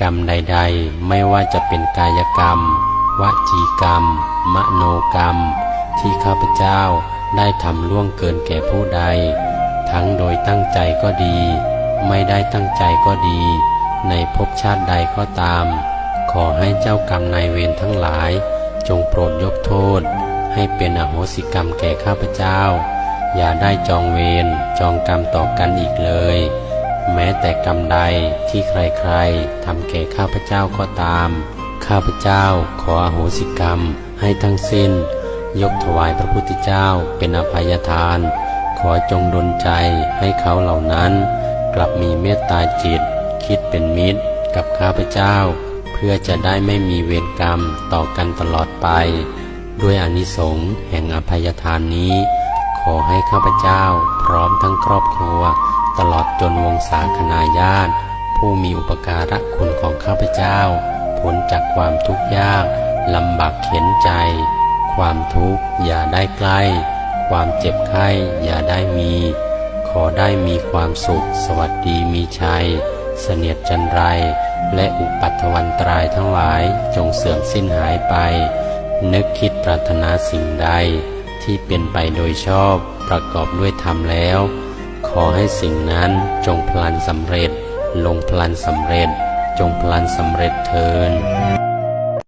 กรรมใด ๆ ไม่ว่าจะเป็นกายกรรม วจีกรรม มโนกรรม ที่ข้าพเจ้าได้ทำล่วงเกินแก่ผู้ใด ทั้งโดยตั้งใจก็ดี ไม่ได้ตั้งใจก็ดี ในภพชาติใดก็ตาม ขอให้เจ้ากรรมนายเวรทั้งหลาย จงโปรดยกโทษ ให้เป็นอโหสิกรรมแก่ข้าพเจ้า อย่าได้จองเวรจองกรรมต่อกันอีกเลย แม้แต่กรรมใดที่ใครๆทำแก่ข้าพเจ้าก็ตาม ข้าพเจ้าขออโหสิกรรมให้ทั้งสิ้น ยกถวายพระพุทธเจ้าเป็นอภัยทาน ขอจงดลใจให้เขาเหล่านั้น กลับมีเมตตาจิต คิดเป็นมิตรกับข้าพเจ้า เพื่อจะได้ไม่มีเวรกรรมต่อกันตลอดไป ด้วยอนิสงส์แห่งอภัยทานนี้ ขอให้ข้าพเจ้าพร้อมทั้งครอบครัว ตลอดจนวงศาคณาญาติ ผู้มีอุปการะคุณของข้าพเจ้าพ้นจากความทุกข์ยากลำบากเข็นใจ ความทุกข์อย่าได้ใกล้ ความเจ็บไข้อย่าได้มี ขอได้มีความสุข สวัสดีมีชัย เสนียดจันไร และอุปัตถวันตรายทั้งหลายจงเสื่อมสิ้นหายไป นึกคิดปรารถนาสิ่งใด ที่เป็นไปโดยชอบประกอบด้วยธรรมแล้ว อให้สิ่งนั้นจงพลันสำเร็จ ลงพลันสำเร็จ จงพลันสำเร็จเทิน